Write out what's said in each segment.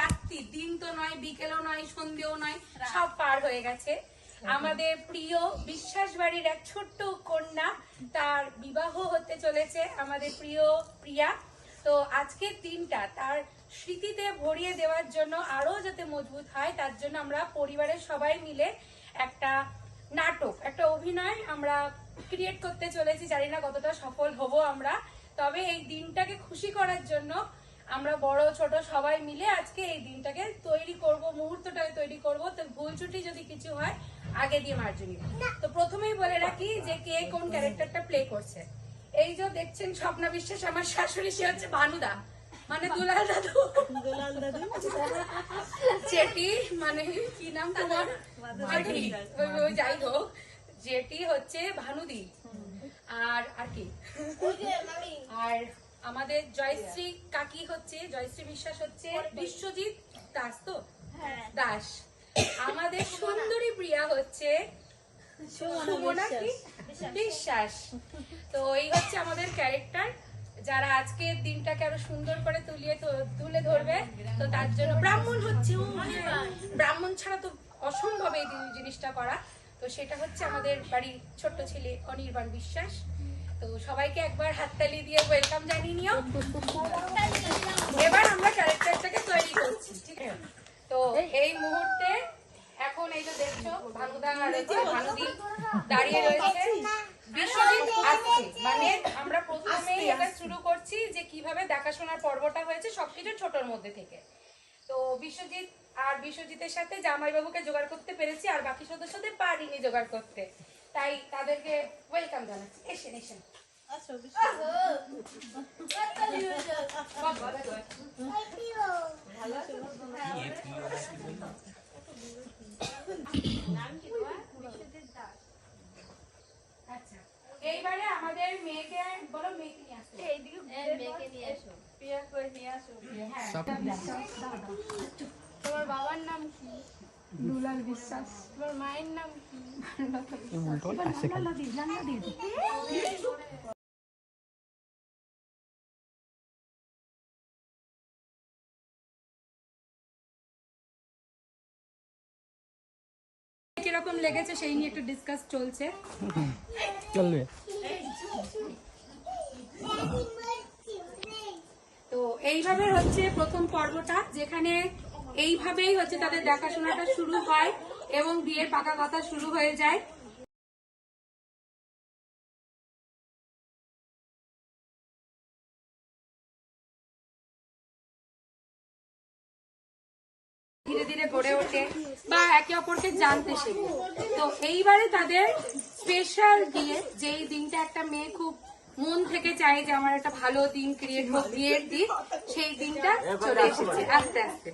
রাত্রি, দিন তো নয়, বিকেলও নয়, সন্ধ্যেও নয়, সব পার হয়ে গেছে। আমাদের প্রিয় বিশ্বাস বাড়ির এক ছোট্ট কন্যা, তার বিবাহ হতে চলেছে, আমাদের প্রিয় প্রিয়া। তো আজকের দিনটা তার স্মৃতিতে ভরিয়ে দেওয়ার জন্য আরও যাতে মজবুত হয়, তার জন্য আমরা পরিবারের সবাই মিলে একটা নাটক, একটা অভিনয় আমরা ক্রিয়েট করতে চলেছি। জানি না কতটা সফল হব আমরা, তবে এই দিনটাকে খুশি করার জন্য আমরা বড় ছোট সবাই মিলে আজকে এই দিনটাকে তৈরি করব মুহূর্তটাকে তৈরি করব। তো ভুল ছুটি যদি কিছু হয় আগে দিয়ে মার্জনী। তো প্রথমেই বলে রাখি যে কে কোন ক্যারেক্টারটা প্লে করছে। এই যে দেখছেন স্বপ্না বিশ্বাস আমার শাশুড়ি সে হচ্ছে ভানুদা। মানে দুলাল দাদু। দুলাল দাদু? জেটি মানে কি নাম তোমার? জেঠি ওই- ওই যাই হোক জেটি হচ্ছে ভানুদি। আর আর কি? আর আমাদের জয়শ্রী কাকি হচ্ছে জয়শ্রী বিশ্বাস হচ্ছে বিশ্বজিৎ দাস তো? দাস। আমাদের সুন্দরী প্রিয়া হচ্ছে বিশ্বাস। তো এই হচ্ছে আমাদের ক্যারেক্টার যারা আজকের দিনটাকে আরও সুন্দর করে তুলিয়ে তুলে ধরবে তো তার জন্য ব্রাহ্মণ হচ্ছে ব্রাহ্মণ ছাড়া তো অসম্ভব এই জিনিসটা করা। তো সেটা হচ্ছে আমাদের বাড়ির ছোট্ট ছেলে অনির্বাণ বিশ্বাস। তো সবাইকে একবার হাততালি দিয়ে ওয়েলকাম জানিয়ে নিও। এবার আমরা ক্যারেক্টারটাকে তৈরি করছি ঠিক আছে? তো এই মুহূর্তে এখন এই যে দেখছ ভানুদা আর ভানুদি দাঁড়িয়ে রয়েছে। বিশ্বজিৎ আসছে। মানে আমরা প্রথমে এটা শুরু করছি যে কীভাবে দেখাশোনার পর্বটা হয়েছে সবকিছু ছোটর মধ্যে থেকে। তো বিশ্বজিৎ আর বিশ্বজিতের সাথে জামাইবাবুকে জোগাড় করতে পেরেছি আর বাকি সদস্যদের পারিনি জোগাড় করতে। তাই তাদেরকে ওয়েলকাম জানাচ্ছি। এসেন এসেন আচ্ছা এইবারে আমাদের মেয়েকে বলো মেয়েকে নিয়ে আসতে হ্যাঁ তোমার বাবার নাম কি দুলাল বিশ্বাস। তোমার মায়ের নাম কি? কীরকম লেগেছে সেই নিয়ে একটু ডিসকাস চলছে। চলবে। তো এইভাবে হচ্ছে প্রথম পর্বটা যেখানে এইভাবেই হচ্ছে তাদের দেখাশোনাটা শুরু হয় এবং বিয়ের পাকা কথা শুরু হয়ে যায়। ধীরে ধীরে গড়ে ওঠে বা একে অপরকে জানতে শেখে। তো এইবারে তাদের স্পেশাল দিয়ে যেই দিনটা একটা মেয়ে খুব মন থেকে চায় যে আমার একটা ভালো দিন ক্রিয়েট হোক বিয়ের দিন, সেই দিনটা চলে এসেছে। আস্তে আস্তে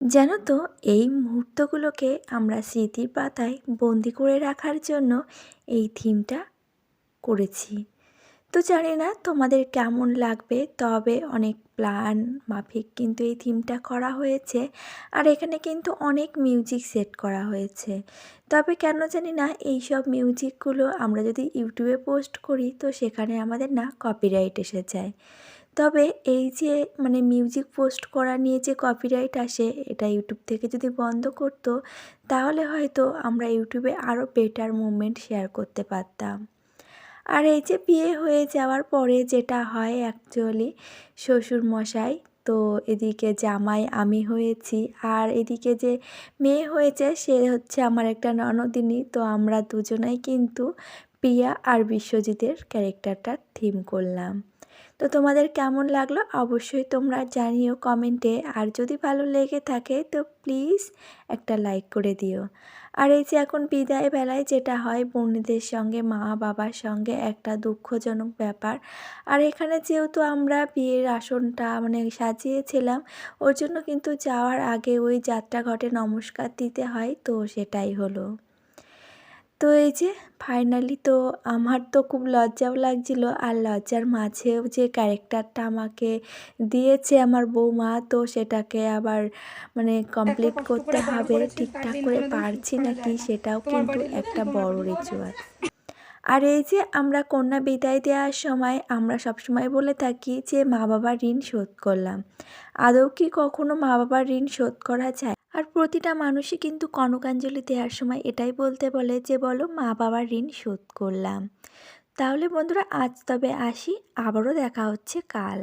জানো তো, এই মুহূর্তগুলোকে আমরা স্মৃতির পাতায় বন্দি করে রাখার জন্য এই থিমটা করেছি। তো জানি না তোমাদের কেমন লাগবে, তবে অনেক প্ল্যান মাফিক কিন্তু এই থিমটা করা হয়েছে আর এখানে কিন্তু অনেক মিউজিক সেট করা হয়েছে। তবে কেন জানি না এই সব মিউজিকগুলো আমরা যদি ইউটিউবে পোস্ট করি তো সেখানে আমাদের না কপিরাইট এসে যায়। তবে এই যে মানে মিউজিক পোস্ট করা নিয়ে যে কপিরাইট আসে, এটা ইউটিউব থেকে যদি বন্ধ করতো, তাহলে হয়তো আমরা ইউটিউবে আরও বেটার মুভমেন্ট শেয়ার করতে পারতাম। আর এই যে বিয়ে হয়ে যাওয়ার পরে যেটা হয় অ্যাকচুয়ালি শ্বশুর মশাই তো এদিকে জামাই আমি হয়েছি, আর এদিকে যে মেয়ে হয়েছে সে হচ্ছে আমার একটা ননদিনী, তো আমরা দুজনাই কিন্তু প্রিয়া আর বিশ্বজিতের ক্যারেক্টারটা থিম করলাম। তো তোমাদের কেমন লাগল অবশ্যই তোমরা জানিও কমেন্টে। আর যদি ভালো লেগে থাকে তো প্লিজ একটা লাইক করে দিও। আর এই যে এখন বিদায় বেলায় যেটা হয় বোনদের সঙ্গে, মা বাবার সঙ্গে একটা দুঃখজনক ব্যাপার। আর এখানে যেহেতু আমরা বিয়ের আসনটা মানে সাজিয়েছিলাম, ওর জন্য কিন্তু যাওয়ার আগে ওই যাত্রা ঘটে নমস্কার দিতে হয়, তো সেটাই হলো। তো এই যে ফাইনালি তো আমার তো খুব লজ্জাও লাগছিল আর লজ্জার মাঝেও যে ক্যারেক্টারটা আমাকে দিয়েছে আমার বৌমা তো সেটাকে আবার মানে কমপ্লিট করতে হবে ঠিকঠাক করে পারছি নাকি সেটাও কিন্তু একটা বড় রিচুয়াল আর এই যে আমরা কন্যা বিদায় দেওয়ার সময় আমরা সবসময় বলে থাকি যে মা বাবার ঋণ শোধ করলাম। আদৌ কি কখনো মা বাবার ঋণ শোধ করা যায়? আর প্রতিটা মানুষই কিন্তু কনকাঞ্জলি দেওয়ার সময় এটাই বলতে বলে যে, বলো মা বাবার ঋণ শোধ করলাম। তাহলে বন্ধুরা, আজ তবে আসি। আবারও দেখা হচ্ছে কাল।